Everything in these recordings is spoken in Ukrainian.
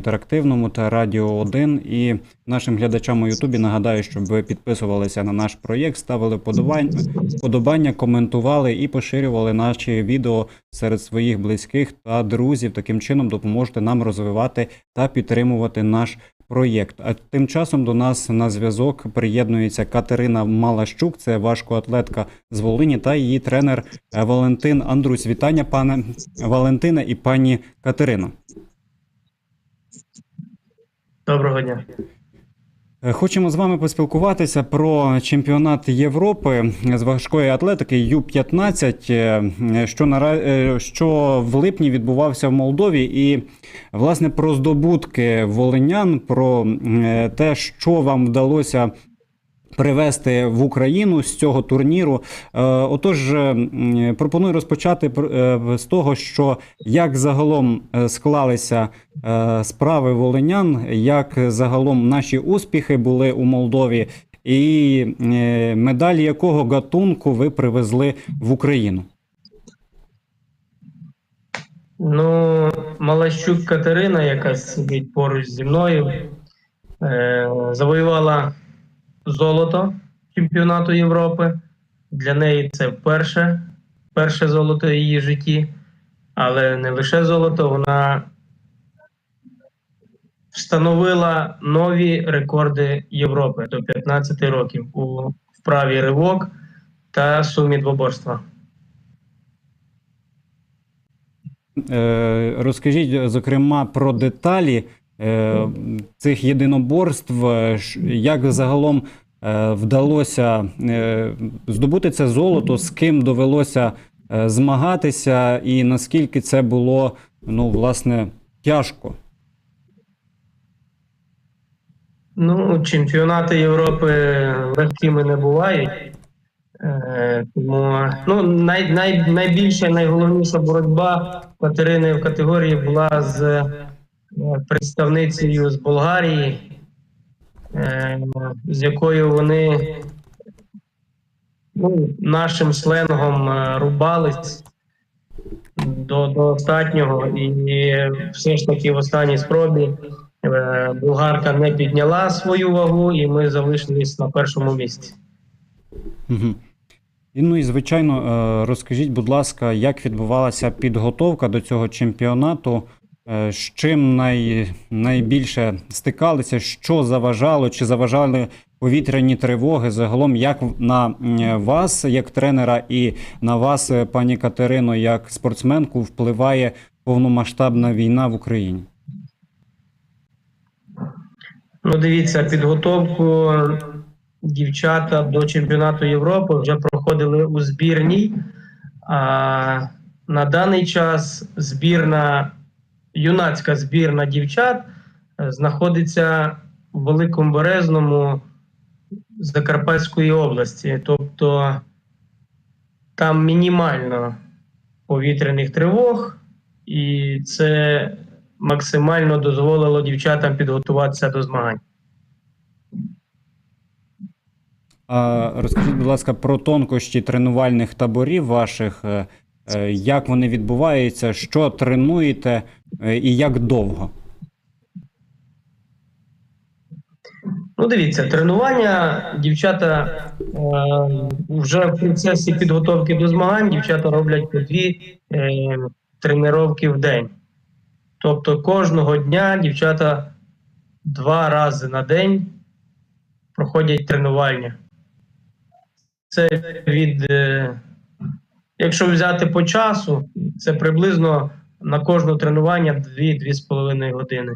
інтерактивному та Радіо 1. І нашим глядачам у Ютубі нагадаю, щоб ви підписувалися на наш проєкт, ставили подобання, подобання, коментували і поширювали наші відео серед своїх близьких та друзів. Таким чином допоможете нам розвивати та підтримувати наш проєкт. А тим часом до нас на зв'язок приєднується Катерина Малащук, це важкоатлетка з Волині, та її тренер Валентин Андрусь. Вітання, пане Валентине і пані Катерино. Доброго дня. Е, Хочемо з вами поспілкуватися про чемпіонат Європи з важкої атлетики Ю-15, е, що нара... е, що в липні відбувався в Молдові, і власне про здобутки волинян, про те, що вам вдалося. Привезти в Україну з цього турніру. Е, Отож, е, пропоную розпочати е, з того, що як загалом склалися справи волинян, як загалом наші успіхи були у Молдові, і медалі якого гатунку ви привезли в Україну. Ну, Малащук Катерина, яка сидить поруч зі мною, завоювала золото чемпіонату Європи. Для неї це вперше, перше золото в її житті, але не лише золото, вона встановила нові рекорди Європи до 15 років у вправі ривок та сумі двоборства. Е, Розкажіть, зокрема, про деталі цих єдиноборств, е, як загалом е, вдалося е, здобути це золото, з ким довелося е, змагатися, і наскільки це було ну, власне, тяжко. Ну, чемпіонати Європи легкими не бувають. Е, тому ну, най, най, найбільша найголовніша боротьба Катерини в категорії була з е, представницею з Болгарії, е, з якою вони ну, нашим сленгом е, рубались до, до останнього. І все ж таки в останній спробі Е, Болгарка не підняла свою вагу, і ми залишились на першому місці. І, ну і звичайно, розкажіть, будь ласка, як відбувалася підготовка до цього чемпіонату? Е, З чим най, найбільше стикалися, що заважало, чи заважали повітряні тривоги? Загалом, як на вас, як тренера, і на вас, е, пані Катерино, як спортсменку, впливає повномасштабна війна в Україні? Ну, дивіться, підготовку дівчата до чемпіонату Європи вже проходили у збірній. А на даний час збірна, юнацька збірна дівчат е, знаходиться в Великому Березному Закарпатської області. Тобто там мінімально повітряних тривог, і це максимально дозволило дівчатам підготуватися до змагань. Розкажіть, будь ласка, про тонкощі тренувальних таборів ваших, е, як вони відбуваються, що тренуєте е, і як довго? Ну, дивіться, тренування дівчата е, вже в процесі підготовки до змагань дівчата роблять по дві е, тренування в день. Тобто кожного дня дівчата два рази на день проходять тренування. Це від, е, якщо взяти по часу, це приблизно на кожне тренування 2-2,5 години.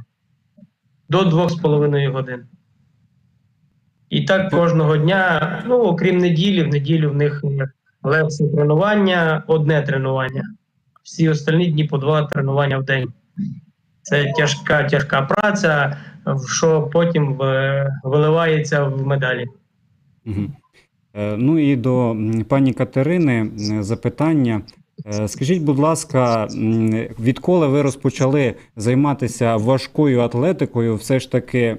До 2,5 годин. І так кожного дня, ну окрім неділі, в неділю в них е, легше тренування, одне тренування. Всі остальні дні по два тренування в день. Це тяжка, тяжка праця, що потім виливається в медалі. Мгм. Е, Ну і до пані Катерини е, запитання. Е, Скажіть, будь ласка, відколи ви розпочали займатися важкою атлетикою, все ж таки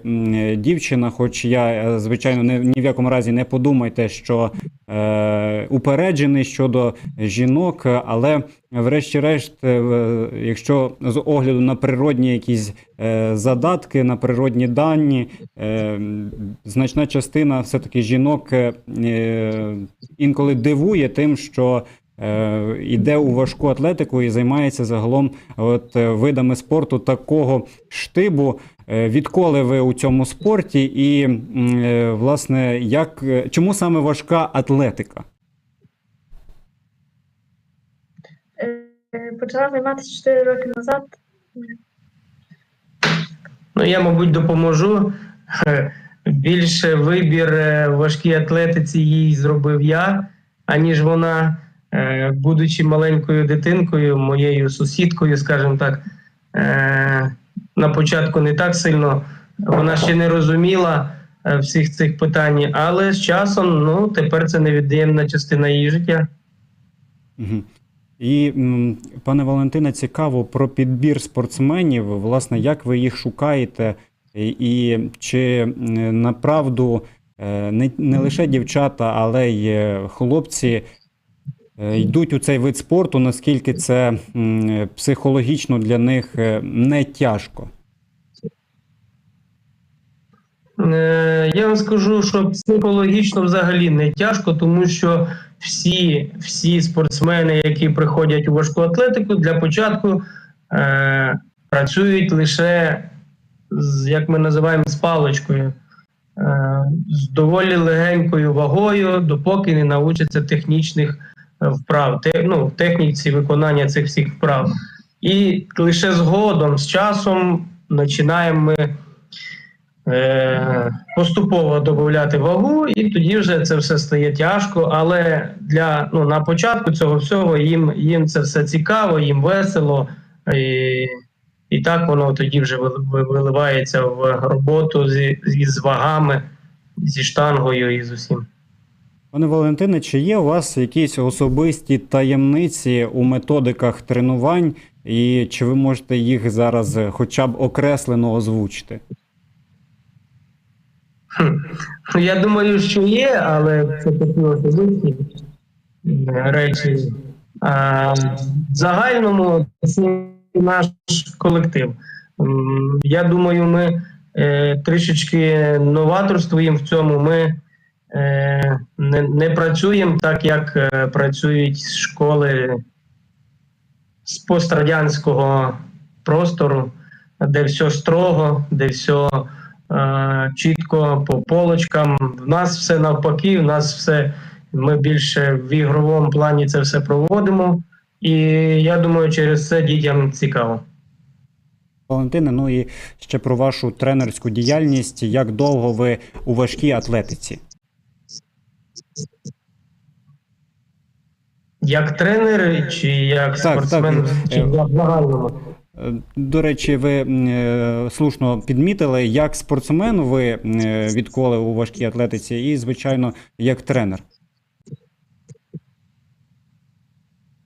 дівчина, хоч я, е, звичайно, ні в якому разі не подумайте, що е, упереджений щодо жінок, але врешті-решт, е, якщо з огляду на природні якісь задатки, на природні дані, е, значна частина все-таки жінок е, е, інколи дивує тим, що е, йде у важку атлетику і займається загалом от, е, видами спорту такого штибу. Е, Відколи ви у цьому спорті, і власне, як чому саме важка атлетика? Почала займатися 4 роки назад. Ну, я, мабуть, допоможу. Більше вибір важкій атлетиці їй зробив я, аніж вона, будучи маленькою дитинкою, моєю сусідкою, скажімо так, е, на початку не так сильно вона ще не розуміла е, всіх цих питань, але з часом ну, тепер це невід'ємна частина її життя. І, пане Валентине, цікаво про підбір спортсменів. Власне, як ви їх шукаєте, і, чи направду е, не, не лише дівчата, але й е, хлопці е, йдуть у цей вид спорту, наскільки це психологічно для них е, не тяжко? Е, Я вам скажу, що психологічно взагалі не тяжко, тому що всі, всі спортсмени, які приходять у важку атлетику, для початку е, працюють лише з як ми називаємо з паличкою, е, з доволі легенькою вагою, допоки не навчаться технічних е, вправ, те, ну, техніці виконання цих всіх вправ. І лише згодом, з часом, починаємо ми е, поступово додати вагу, і тоді вже це все стає тяжко. Але для ну на початку цього всього їм, їм це все цікаво, їм весело, і, і так воно тоді вже виливається в роботу зі, з вагами, зі штангою і з усім. Пане Валентине, чи є у вас якісь особисті таємниці у методиках тренувань, і чи ви можете їх зараз е, хоча б окреслено озвучити? Ну, Я думаю, що є, але це такі особисті речі. А, в загальному це наш колектив. Я думаю, ми е, трішечки новаторствуємо в цьому. Ми е, не, не працюємо так, як е, працюють школи з пострадянського простору, де все строго, де все е, чітко по полочкам. В нас все навпаки, в нас все ми більше в ігровому плані це все проводимо. І я думаю, через це дітям цікаво. Валентине, ну і ще про вашу тренерську діяльність. Як довго ви у важкій атлетиці? Як тренер чи як Так, спортсмен, так. чи в загальному. Е, До речі, ви е, слушно підмітили, як спортсмен ви е, відколи у важкій атлетиці, і, звичайно, як тренер.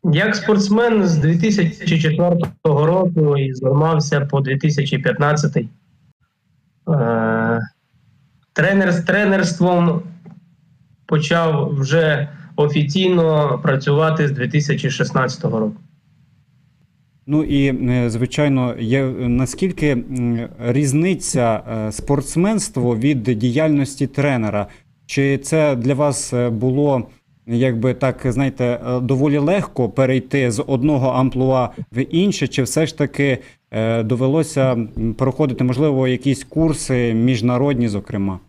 Як спортсмен з 2004 року і займався по 2015. Е, тренер з тренерством почав вже офіційно працювати з 2016 року. Ну і е, звичайно, є наскільки різниця е, спортсменство від діяльності тренера? Чи це для вас е, було якби так, знаєте, доволі легко перейти з одного амплуа в інше, чи все ж таки довелося проходити, можливо, якісь курси міжнародні, зокрема?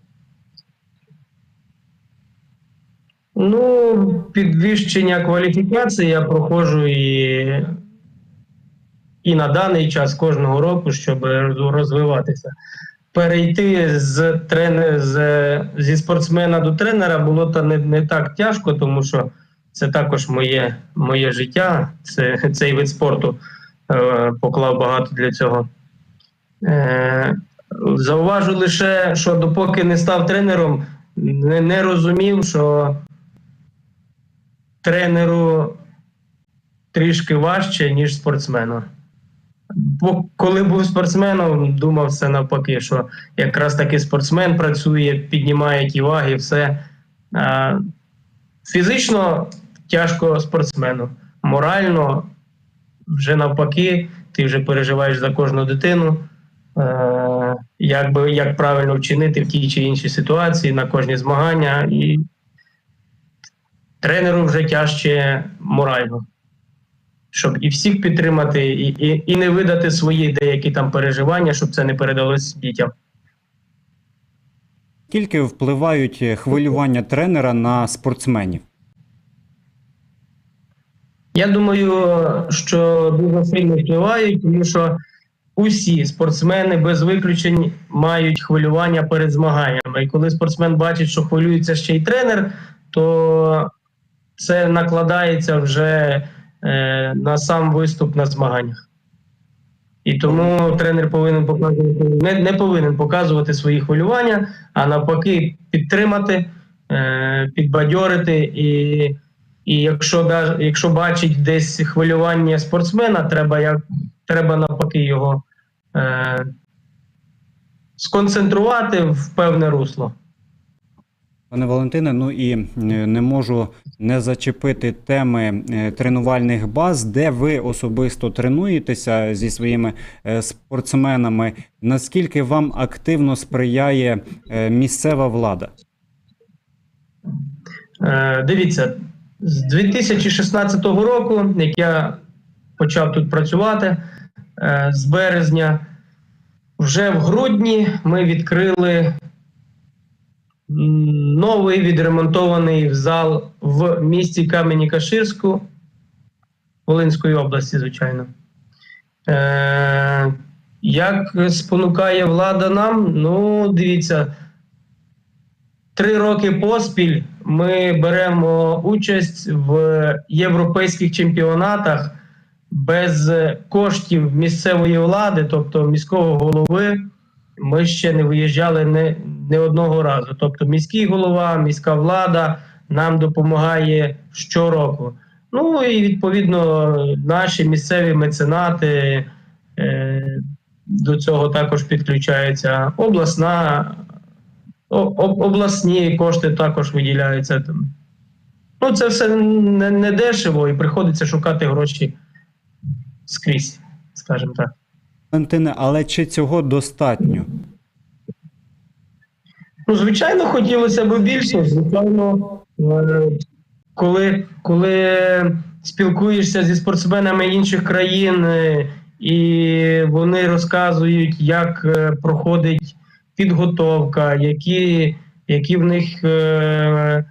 Ну, підвищення кваліфікації я проходжу і, і на даний час кожного року, щоб розвиватися. Перейти з тренер, з, зі спортсмена до тренера було та не, не так тяжко, тому що це також моє, моє життя. Це, цей вид спорту е, поклав багато для цього. Е, зауважу лише, що допоки не став тренером, не, не розумів, що тренеру трішки важче, ніж спортсмену. Бо коли був спортсменом, думав все навпаки, що якраз таки спортсмен працює, піднімає ті ваги, все. Фізично тяжко спортсмену, морально вже навпаки, ти вже переживаєш за кожну дитину, е, як, би, як правильно вчинити в тій чи іншій ситуації на кожні змагання. І тренеру вже тяжче морально, щоб і всіх підтримати, і, і, і не видати свої деякі там переживання, щоб це не передалось дітям. Скільки впливають е, хвилювання тренера на спортсменів? Я думаю, що дуже сильно впливають, тому що усі спортсмени без виключень мають хвилювання перед змаганнями. І коли спортсмен бачить, що хвилюється ще й тренер, то це накладається вже е, на сам виступ на змаганнях. І тому тренер повинен показувати не, не повинен показувати свої хвилювання, а навпаки, підтримати, е, підбадьорити і. І якщо якщо бачить десь хвилювання спортсмена, треба як треба навпаки його е, сконцентрувати в певне русло. Пане Валентине, ну і е, не можу не зачепити теми е, тренувальних баз, де ви особисто тренуєтеся зі своїми е, спортсменами. Наскільки вам активно сприяє місцева влада? Дивіться, з 2016 року, як я почав тут працювати з березня, вже в грудні ми відкрили новий відремонтований зал в місті Кам'яні-Каширську Волинської області, звичайно. Е, як спонукає влада нам? Ну, дивіться, три роки поспіль ми беремо участь в європейських чемпіонатах без коштів місцевої влади, тобто міського голови. Ми ще не виїжджали не, не одного разу. Тобто, міський голова, міська влада нам допомагає щороку. Ну і відповідно наші місцеві меценати е, до цього також підключаються. Обласна об- обласні кошти також виділяються. Там. Ну, це все не, не дешево і приходиться шукати гроші скрізь, скажімо так. Валентине, але чи цього достатньо? Ну, звичайно, хотілося б більше. Звичайно, е, коли, коли спілкуєшся зі спортсменами інших країн, е, і вони розказують, як е, проходить підготовка, які, які в них е,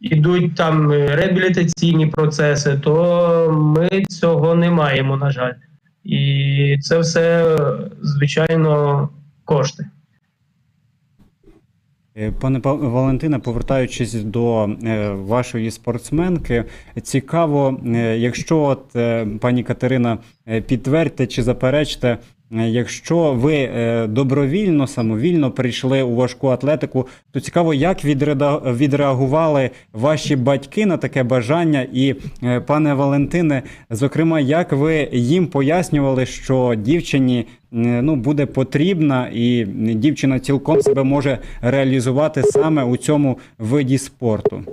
ідуть там реабілітаційні процеси, то ми цього не маємо, на жаль. І це все, звичайно, кошти. Е, Пане Па- Валентине, повертаючись до е, вашої спортсменки, цікаво, е, якщо от пані Катерина підтвердьте чи заперечте, якщо ви е, добровільно, самовільно прийшли у важку атлетику, то цікаво, як відреагували ваші батьки на таке бажання, і е, пане Валентине, зокрема, як ви їм пояснювали, що дівчині е, ну, буде потрібна, і дівчина цілком себе може реалізувати саме у цьому виді спорту.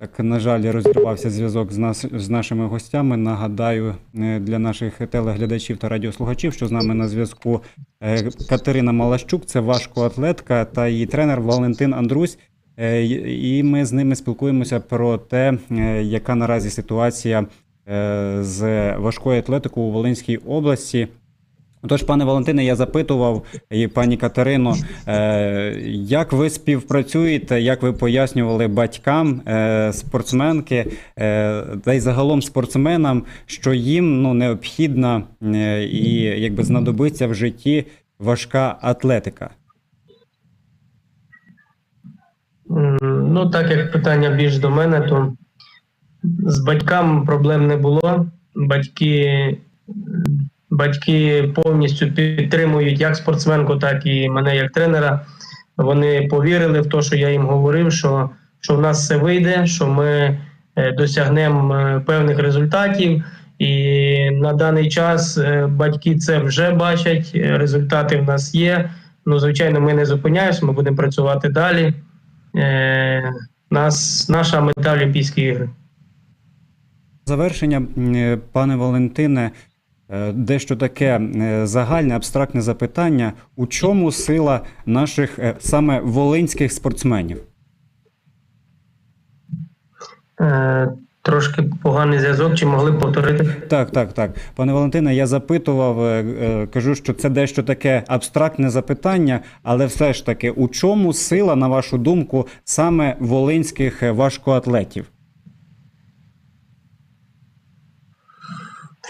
Так, на жаль, розірвався зв'язок з нас з нашими гостями. Нагадаю е, для наших телеглядачів та радіослухачів, що з нами на зв'язку е, Катерина Малащук, це важкоатлетка, та її тренер Валентин Андрусь. Е, І ми з ними спілкуємося про те, яка наразі ситуація з важкою атлетикою у Волинській області. Тож, пане Валентине, я запитував і пані Катерино, е, як ви співпрацюєте, як ви пояснювали батькам е, спортсменки е, та й загалом спортсменам, що їм ну, необхідна і якби знадобиться в житті важка атлетика? Ну, так як питання більш до мене, то з батьками проблем не було. Батьки, батьки повністю підтримують як спортсменку, так і мене як тренера. Вони повірили в те, що я їм говорив, що, що в нас все вийде, що ми е, досягнемо е, певних результатів. І на даний час е, батьки це вже бачать. Результати в нас є. Ну, звичайно, ми не зупиняємося, ми будемо працювати далі. Нас, наша мета Олімпійські ігри. Завершення, пане Валентине, дещо таке е, загальне, абстрактне запитання. У чому сила наших е, саме волинських спортсменів? Е, трошки поганий зв'язок, чи могли б повторити? Так, так, так. Пане Валентине, я запитував, е, е, кажу, що це дещо таке абстрактне запитання, але все ж таки, у чому сила, на вашу думку, саме волинських е, важкоатлетів?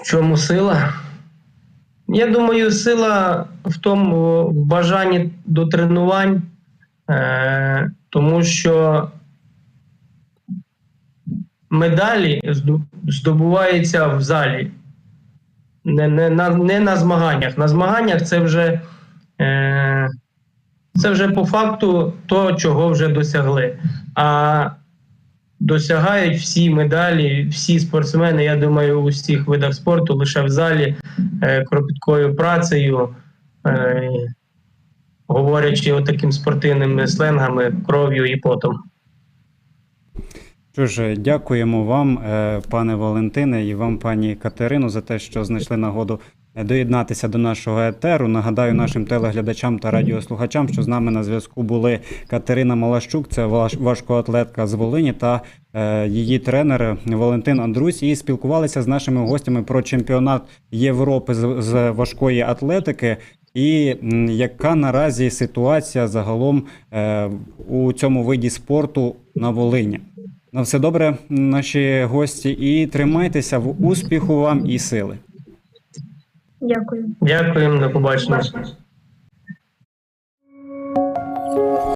В чому сила? Я думаю, сила в тому в бажанні до тренувань, е, тому що медалі здобуваються в залі, не, не, на, не на змаганнях. На змаганнях це вже, е, це вже по факту то, чого вже досягли. А досягають всі медалі, всі спортсмени, я думаю, у всіх видах спорту лише в залі е, кропіткою працею, е, говорячи отаким спортивними сленгами, кров'ю і потом. Що ж, дякуємо вам, е, пане Валентине, і вам, пані Катерину, за те, що знайшли нагоду доєднатися до нашого етеру. Нагадаю нашим телеглядачам та радіослухачам, що з нами на зв'язку були Катерина Малащук, це важ- важкоатлетка з Волині, та е, її тренер Валентин Андрусь. І спілкувалися з нашими гостями про чемпіонат Європи з, з важкої атлетики. І яка наразі ситуація загалом е, у цьому виді спорту на Волині? На все добре, наші гості, і тримайтеся в успіху вам і сили. Дякую. Дякуємо, до побачення.